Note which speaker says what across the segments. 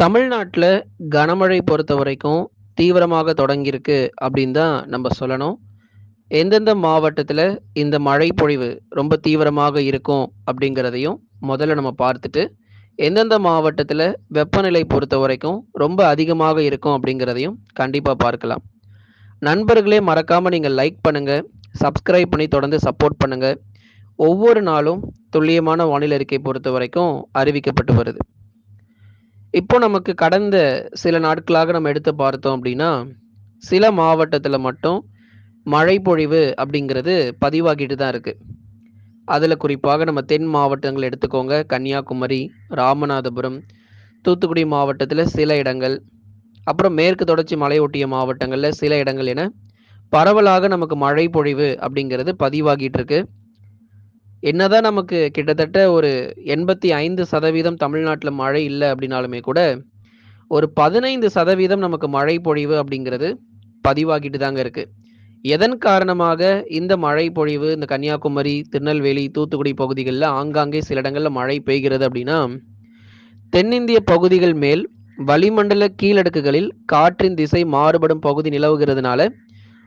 Speaker 1: தமிழ்நாட்டில் கனமழை பொறுத்த வரைக்கும் தீவிரமாக தொடங்கியிருக்கு அப்படின்னு தான் நம்ம சொல்லணும். எந்தெந்த மாவட்டத்தில் இந்த மழை பொழிவு ரொம்ப தீவிரமாக இருக்கும் அப்படிங்கிறதையும் முதல்ல நம்ம பார்த்துட்டு, எந்தெந்த மாவட்டத்தில் வெப்பநிலை பொறுத்த வரைக்கும் ரொம்ப அதிகமாக இருக்கும் அப்படிங்கிறதையும் கண்டிப்பாக பார்க்கலாம். நண்பர்களே மறக்காமல் நீங்கள் லைக் பண்ணுங்கள் சப்ஸ்கிரைப் பண்ணி தொடர்ந்து சப்போர்ட் பண்ணுங்கள் ஒவ்வொரு நாளும் துல்லியமான வானிலை அறிக்கை பொறுத்தவரைக்கும் அறிவிக்கப்பட்டு வருது. இப்போ நமக்கு கடந்த சில நாட்களாக நம்ம எடுத்து பார்த்தோம் அப்படின்னா, சில மாவட்டத்தில் மட்டும் மழை பொழிவு அப்படிங்கிறது பதிவாகிட்டு தான் இருக்குது அதில் குறிப்பாக நம்ம தென் மாவட்டங்கள் எடுத்துக்கோங்க. கன்னியாகுமரி, ராமநாதபுரம், தூத்துக்குடி மாவட்டத்தில் சில இடங்கள், அப்புறம் மேற்கு தொடர்ச்சி மலையொட்டிய மாவட்டங்களில் சில இடங்கள் என பரவலாக நமக்கு மழை பொழிவு அப்படிங்கிறது பதிவாகிட்டு இருக்குது என்னதான் நமக்கு கிட்டத்தட்ட ஒரு எண்பத்தி ஐந்து சதவீதம் தமிழ்நாட்டில் மழை இல்லை அப்படின்னாலுமே கூட, ஒரு 15% நமக்கு மழை பொழிவு அப்படிங்கிறது பதிவாகிட்டு தாங்க இருக்கு. எதன் காரணமாக இந்த மழை பொழிவு இந்த கன்னியாகுமரி, திருநெல்வேலி, தூத்துக்குடி பகுதிகளில் ஆங்காங்கே சில இடங்களில் மழை பெய்கிறது அப்படின்னா, தென்னிந்திய பகுதிகள் மேல் வளிமண்டல கீழடுக்குகளில் காற்றின் திசை மாறுபடும் பகுதி நிலவுகிறதுனால,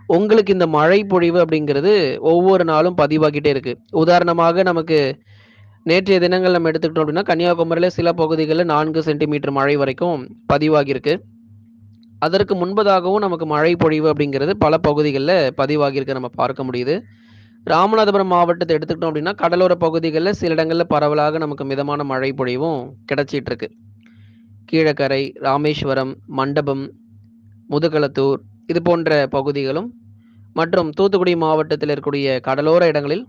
Speaker 1: உங்களுக்கு இந்த மழை பொழிவு அப்படிங்கிறது ஒவ்வொரு நாளும் பதிவாகிட்டே இருக்கு. உதாரணமாக நமக்கு நேற்றைய தினங்கள் நம்ம எடுத்துக்கிட்டோம் அப்படின்னா, கன்னியாகுமரியில் சில பகுதிகளில் நான்கு சென்டிமீட்டர் மழை வரைக்கும் பதிவாகியிருக்கு. அதற்கு முன்பதாகவும் நமக்கு மழை பொழிவு அப்படிங்கிறது பல பகுதிகளில் பதிவாகியிருக்க நம்ம பார்க்க முடியுது. ராமநாதபுரம் மாவட்டத்தை எடுத்துக்கிட்டோம் அப்படின்னா, கடலோர பகுதிகளில் சில இடங்களில் பரவலாக நமக்கு மிதமான மழை பொழிவும் கிடைச்சிட்டு இருக்கு. கீழக்கரை, ராமேஸ்வரம், மண்டபம், முதுகளத்தூர் இது போன்ற பகுதிகளும் மற்றும் தூத்துக்குடி மாவட்டத்தில் இருக்கக்கூடிய கடலோர இடங்களில்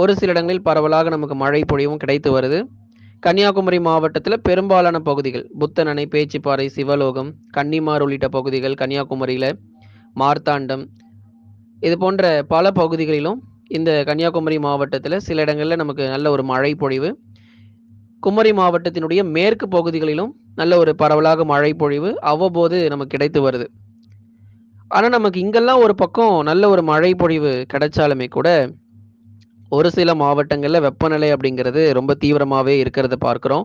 Speaker 1: ஒரு சில இடங்களில் பரவலாக நமக்கு மழை பொழிவும் கிடைத்து வருது. கன்னியாகுமரி மாவட்டத்தில் பெரும்பாலான பகுதிகள் புத்தனணை பேச்சிப்பாறை, சிவலோகம், கன்னிமார் உள்ளிட்ட பகுதிகள் கன்னியாகுமரியில் மார்த்தாண்டம் இது போன்ற பல பகுதிகளிலும் இந்த கன்னியாகுமரி மாவட்டத்தில் சில இடங்களில் நமக்கு நல்ல ஒரு மழை பொழிவு. குமரி மாவட்டத்தினுடைய மேற்கு பகுதிகளிலும் நல்ல ஒரு பரவலாக மழை பொழிவு அவ்வப்போது நமக்கு கிடைத்து வருது. ஆனா நமக்கு இங்கெல்லாம் ஒரு பக்கம் நல்ல ஒரு மழை பொழிவு கிடைச்சாலுமே கூட, ஒரு சில மாவட்டங்கள்ல வெப்பநிலை அப்படிங்கிறது ரொம்ப தீவிரமாவே இருக்கிறத பார்க்கிறோம்.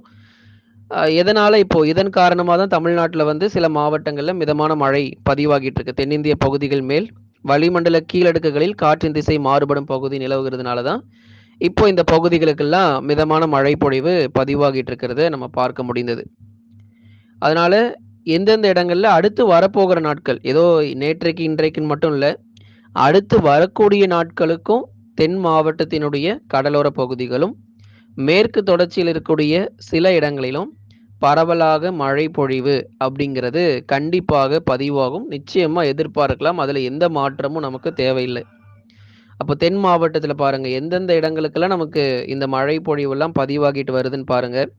Speaker 1: எதனால இப்போ இதன் காரணமாக தான் தமிழ்நாட்டில் வந்து சில மாவட்டங்களில் மிதமான மழை பதிவாகிட்டு இருக்கு. தென்னிந்திய பகுதிகள் மேல் வளிமண்டல கீழடுக்குகளில் காற்றின் திசை மாறுபடும் பகுதி நிலவுகிறதுனால தான், இப்போ இந்த பகுதிகளுக்கெல்லாம் மிதமான மழை பொழிவு பதிவாகிட்டு இருக்கிறத நம்ம பார்க்க முடிந்தது. அதனால எந்தெந்த இடங்கள்ல அடுத்து வரப்போகிற நாட்கள், ஏதோ நேற்றைக்கு, இன்றைக்குன்னு மட்டும் இல்லை அடுத்து வரக்கூடிய நாட்களுக்கும் தென் மாவட்டத்தினுடைய கடலோர பகுதிகளும், மேற்கு தொடர்ச்சியில் இருக்கக்கூடிய சில இடங்களிலும் பரவலாக மழை பொழிவு அப்படிங்கிறது கண்டிப்பாக பதிவாகும். நிச்சயமா எதிர்பார்க்கலாம். அதுல எந்த மாற்றமும் நமக்கு தேவையில்லை. அப்போ தென் மாவட்டத்தில் பாருங்க, எந்தெந்த இடங்களுக்கெல்லாம் நமக்கு இந்த மழை பொழிவெல்லாம் பதிவாகிட்டு வருதுன்னு பாருங்க.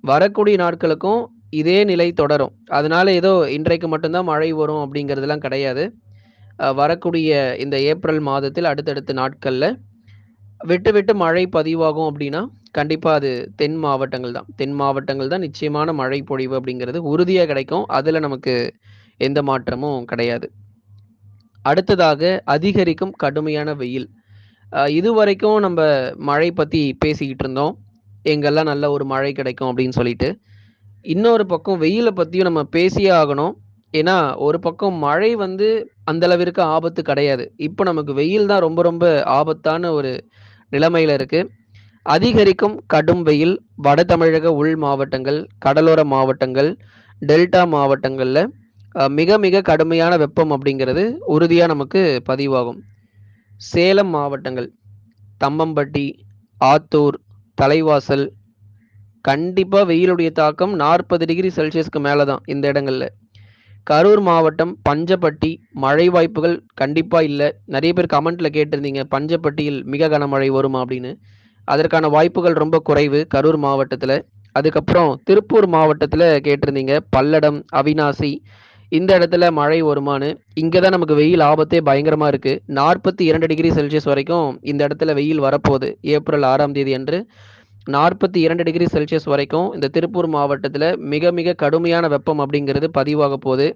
Speaker 1: வரக்கூடிய நாட்களுக்கும் இதே நிலை தொடரும். அதனால ஏதோ இன்றைக்கு மட்டும்தான் மழை வரும் அப்படிங்கிறதுலாம் கிடையாது. வரக்கூடிய இந்த ஏப்ரல் மாதத்தில் அடுத்தடுத்த நாட்களில் விட்டு, விட்டு மழை பதிவாகும் அப்படின்னா, கண்டிப்பாக அது தென் மாவட்டங்கள் தான். தென் மாவட்டங்கள் தான் நிச்சயமான மழை பொழிவு அப்படிங்கிறது உறுதியாக கிடைக்கும். அதில் நமக்கு எந்த மாற்றமும் கிடையாது. அடுத்ததாக அதிகரிக்கும் கடுமையான வெயில். இது இதுவரைக்கும் நம்ம மழை பற்றி பேசிக்கிட்டு இருந்தோம். எங்கெல்லாம் நல்ல ஒரு மழை கிடைக்கும் அப்படின்னு சொல்லிட்டு. இன்னொரு பக்கம் வெயில பத்தியும் நம்ம பேசியே ஆகணும். ஏன்னா, ஒரு பக்கம் மழை வந்து அந்த அளவிற்கு ஆபத்து கிடையாது. இப்போ நமக்கு வெயில் தான் ரொம்ப, ரொம்ப ஆபத்தான ஒரு நிலைமையில இருக்கு. அதிகரிக்கும் கடும் வெயில் வட தமிழக உள் மாவட்டங்கள், கடலோர மாவட்டங்கள், டெல்டா மாவட்டங்கள்ல மிக, மிக கடுமையான வெப்பம் அப்படிங்கிறது உறுதியா நமக்கு பதிவாகும். சேலம் மாவட்டங்கள், தம்பம்பட்டி ஆத்தூர், தலைவாசல் கண்டிப்பாக வெயிலுடைய தாக்கம் 40 டிகிரி செல்சியஸ்க்கு மேலே தான் இந்த இடங்களில். கரூர் மாவட்டம் பஞ்சப்பட்டி மழை வாய்ப்புகள் கண்டிப்பாக இல்லை. நிறைய பேர் கமெண்ட்டில் கேட்டிருந்தீங்க, பஞ்சப்பட்டியில் மிக கனமழை வருமா அப்படின்னு. அதற்கான வாய்ப்புகள் ரொம்ப குறைவு கரூர் மாவட்டத்தில். அதுக்கப்புறம் திருப்பூர் மாவட்டத்தில் கேட்டிருந்தீங்க, பல்லடம், அவிநாசி இந்த இடத்துல மழை வருமான்னு. இங்கே தான் நமக்கு வெயில் ஆபத்தே பயங்கரமாக இருக்குது நாற்பத்தி இரண்டு டிகிரி செல்சியஸ் வரைக்கும் இந்த இடத்துல வெயில் வரப்போகுது ஏப்ரல் ஆறாம் தேதி அன்று. 42 டிகிரி செல்சியஸ் வரைக்கும் இந்த திருப்பூர் மாவட்டத்தில் மிக, மிக கடுமையான வெப்பம் அப்படிங்கிறது பதிவாகப் போகுது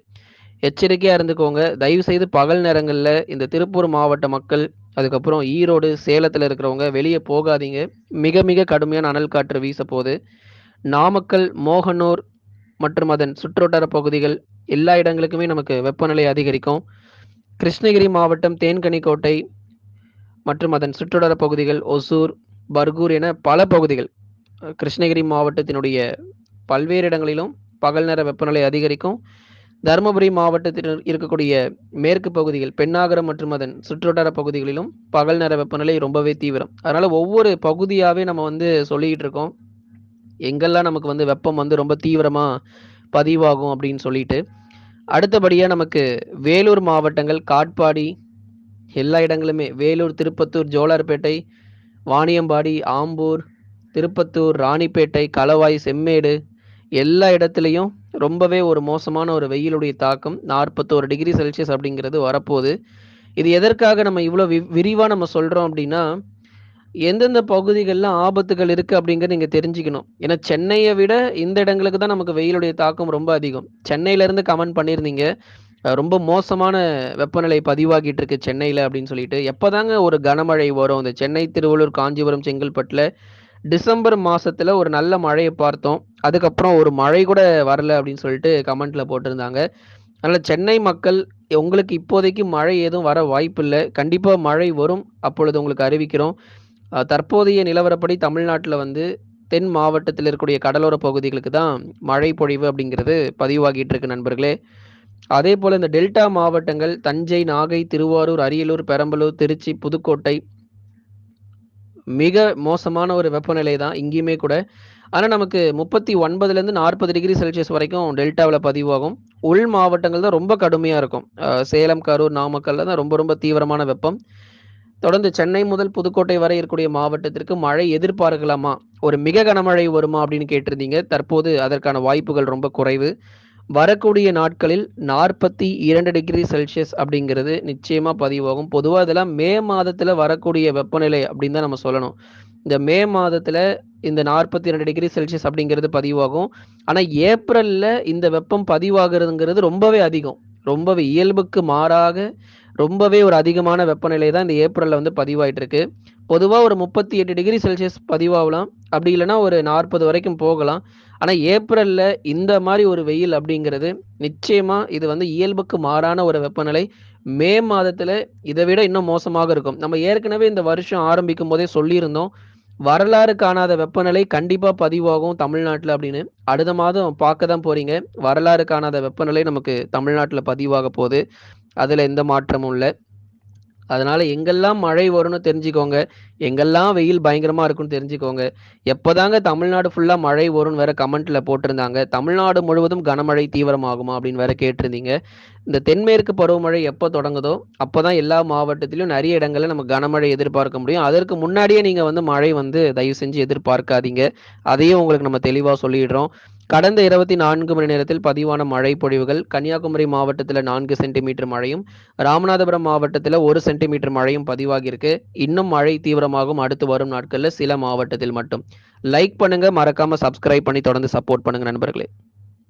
Speaker 1: எச்சரிக்கையாக இருந்துக்கோங்க. தயவு செய்து பகல் நேரங்களில் இந்த திருப்பூர் மாவட்ட மக்கள், அதுக்கப்புறம் ஈரோடு, சேலத்தில் இருக்கிறவங்க வெளியே போகாதீங்க. மிக, மிக கடுமையான அனல் காற்று வீசப்போது. நாமக்கல், மோகனூர், மற்றும் அதன் சுற்றுவட்டார பகுதிகள் எல்லா இடங்களுக்குமே நமக்கு வெப்பநிலை அதிகரிக்கும் கிருஷ்ணகிரி மாவட்டம் தேன்கனிக்கோட்டை மற்றும் அதன் சுற்றுவட்டார பகுதிகள் ஒசூர் பர்கூர் என பல பகுதிகள் கிருஷ்ணகிரி மாவட்டத்தினுடைய பல்வேறு இடங்களிலும் பகல் நேர வெப்பநிலை அதிகரிக்கும். தருமபுரி மாவட்டத்தில் இருக்கக்கூடிய மேற்கு பகுதிகள் பெண்ணாகரம் மற்றும் அதன் சுற்றுவட்டார பகுதிகளிலும் பகல் நேர வெப்பநிலை ரொம்பவே தீவிரம். அதனால ஒவ்வொரு பகுதியாகவே நம்ம வந்து சொல்லிக்கிட்டு இருக்கோம். எங்கெல்லாம் நமக்கு வந்து வெப்பம் வந்து ரொம்ப தீவிரமாக பதிவாகும் அப்படின்னு சொல்லிட்டு. அடுத்தபடியாக நமக்கு வேலூர் மாவட்டங்கள் காட்பாடி எல்லா இடங்களுமே வேலூர் திருப்பத்தூர் ஜோலார்பேட்டை வாணியம்பாடி ஆம்பூர் திருப்பத்தூர் ராணிப்பேட்டை களவாய் செம்மேடு எல்லா இடத்துலையும் ரொம்பவே ஒரு மோசமான ஒரு வெயிலுடைய தாக்கம் நாற்பத்தோரு டிகிரி செல்சியஸ் அப்படிங்கிறது வரப்போகுது. இது எதற்காக நம்ம இவ்வளோ வி விரிவாக நம்ம சொல்கிறோம் அப்படின்னா எந்தெந்த பகுதிகளில் ஆபத்துகள் இருக்குது அப்படிங்கிறது நீங்கள் தெரிஞ்சுக்கணும். ஏன்னா சென்னையை விட இந்த இடங்களுக்கு தான் நமக்கு வெயிலுடைய தாக்கம் ரொம்ப அதிகம். சென்னையிலேருந்து கமெண்ட் பண்ணியிருந்தீங்க. ரொம்ப மோசமான வெப்பநிலை பதிவாகிட்டு இருக்கு சென்னையில் அப்படின்னு சொல்லிட்டு. எப்போதாங்க ஒரு கனமழை வரும்? இந்த சென்னை திருவள்ளூர் காஞ்சிபுரம் செங்கல்பட்டில் டிசம்பர் மாசத்துல ஒரு நல்ல மழையை பார்த்தோம். அதுக்கப்புறம் ஒரு மழை கூட வரல அப்படின்னு சொல்லிட்டு கமெண்ட்ல போட்டிருந்தாங்க. அதனால சென்னை மக்கள் உங்களுக்கு இப்போதைக்கு மழை எதுவும் வர வாய்ப்பில்லை கண்டிப்பாக மழை வரும். அப்பொழுது உங்களுக்கு அறிவிக்கிறோம். தற்போதைய நிலவரப்படி தமிழ்நாட்டில் வந்து தென் மாவட்டத்தில் இருக்கக்கூடிய கடலோர பகுதிகளுக்கு தான் மழை பொழிவு அப்படிங்கிறது பதிவாகிட்டு இருக்கு நண்பர்களே. அதே போல இந்த டெல்டா மாவட்டங்கள் தஞ்சை நாகை திருவாரூர் அரியலூர் பெரம்பலூர் திருச்சி புதுக்கோட்டை மிக மோசமான ஒரு வெப்பநிலை தான் இங்கேயுமே கூட. ஆனால் நமக்கு முப்பத்தி ஒன்பதுலேருந்து நாற்பது டிகிரி செல்சியஸ் வரைக்கும் டெல்டாவில் பதிவாகும். உள் மாவட்டங்கள் தான் ரொம்ப கடுமையாக இருக்கும். சேலம் கரூர் நாமக்கல்ல தான் ரொம்ப ரொம்ப தீவிரமான வெப்பம். தொடர்ந்து சென்னை முதல் புதுக்கோட்டை வரை இருக்கக்கூடிய மாவட்டத்திற்கு மழை எதிர்பார்க்கலாமா? ஒரு மிக கனமழை வருமா அப்படின்னு கேட்டிருந்தீங்க. தற்போது அதற்கான வாய்ப்புகள் ரொம்ப குறைவு. வரக்கூடிய நாட்களில் நாற்பத்தி இரண்டு டிகிரி செல்சியஸ் அப்படிங்கிறது நிச்சயமா பதிவாகும். பொதுவாக இதெல்லாம் மே மாதத்துல வரக்கூடிய வெப்பநிலை அப்படின்னு தான் நம்ம சொல்லணும். இந்த மே மாதத்துல இந்த நாற்பத்தி இரண்டு டிகிரி செல்சியஸ் அப்படிங்கிறது பதிவாகும். ஆனா ஏப்ரல்ல இந்த வெப்பம் பதிவாகிறதுங்கிறது ரொம்பவே அதிகம். ரொம்பவே இயல்புக்கு மாறாக ரொம்பவே ஒரு அதிகமான வெப்பநிலை தான் இந்த ஏப்ரல்ல வந்து பதிவாயிட்டு இருக்கு பொதுவாக ஒரு முப்பத்தி எட்டு டிகிரி செல்சியஸ் பதிவாகலாம். அப்படி இல்லைன்னா ஒரு நாற்பது வரைக்கும் போகலாம். ஆனால் ஏப்ரலில் இந்த மாதிரி ஒரு வெயில் அப்படிங்கிறது நிச்சயமாக இது வந்து இயல்புக்கு மாறான ஒரு வெப்பநிலை. மே மாதத்தில் இதை விட இன்னும் மோசமாக இருக்கும். நம்ம ஏற்கனவே இந்த வருஷம் ஆரம்பிக்கும் போதே சொல்லியிருந்தோம். வரலாறு காணாத வெப்பநிலை கண்டிப்பாக பதிவாகும் தமிழ்நாட்டில் அப்படின்னு. அடுத்த மாதம் பார்க்க தான் போகிறீங்க வரலாறு காணாத வெப்பநிலை நமக்கு தமிழ்நாட்டில் பதிவாக போகுது. அதில் எந்த மாற்றமும் இல்லை. அதனால எங்கெல்லாம் மழை வரும்னு தெரிஞ்சுக்கோங்க. எங்கெல்லாம் வெயில் பயங்கரமா இருக்கும்னு தெரிஞ்சுக்கோங்க. எப்போதாங்க தமிழ்நாடு ஃபுல்லா மழை வரும்னு வேற கமெண்ட்ல போட்டிருந்தாங்க. தமிழ்நாடு முழுவதும் கனமழை தீவிரமாகுமா அப்படின்னு வேற கேட்டிருந்தீங்க. இந்த தென்மேற்கு பருவமழை எப்போ தொடங்குதோ அப்போ தான் எல்லா மாவட்டத்திலும் நிறைய இடங்களில் நம்ம கனமழை எதிர்பார்க்க முடியும். அதற்கு முன்னாடியே நீங்கள் வந்து மழை வந்து தயவு செஞ்சு எதிர்பார்க்காதீங்க. அதையும் உங்களுக்கு நம்ம தெளிவாக சொல்லிடுறோம். கடந்த இருபத்தி நான்கு மணி நேரத்தில் பதிவான மழை பொழிவுகள் கன்னியாகுமரி மாவட்டத்தில் நான்கு சென்டிமீட்டர் மழையும் ராமநாதபுரம் மாவட்டத்தில் ஒரு சென்டிமீட்டர் மழையும் பதிவாகியிருக்கு. இன்னும் மழை தீவிரமாகும் அடுத்து வரும் நாட்களில் சில மாவட்டத்தில் மட்டும். லைக் பண்ணுங்க மறக்காம சப்ஸ்கிரைப் பண்ணி தொடர்ந்து சப்போர்ட் பண்ணுங்க நண்பர்களே.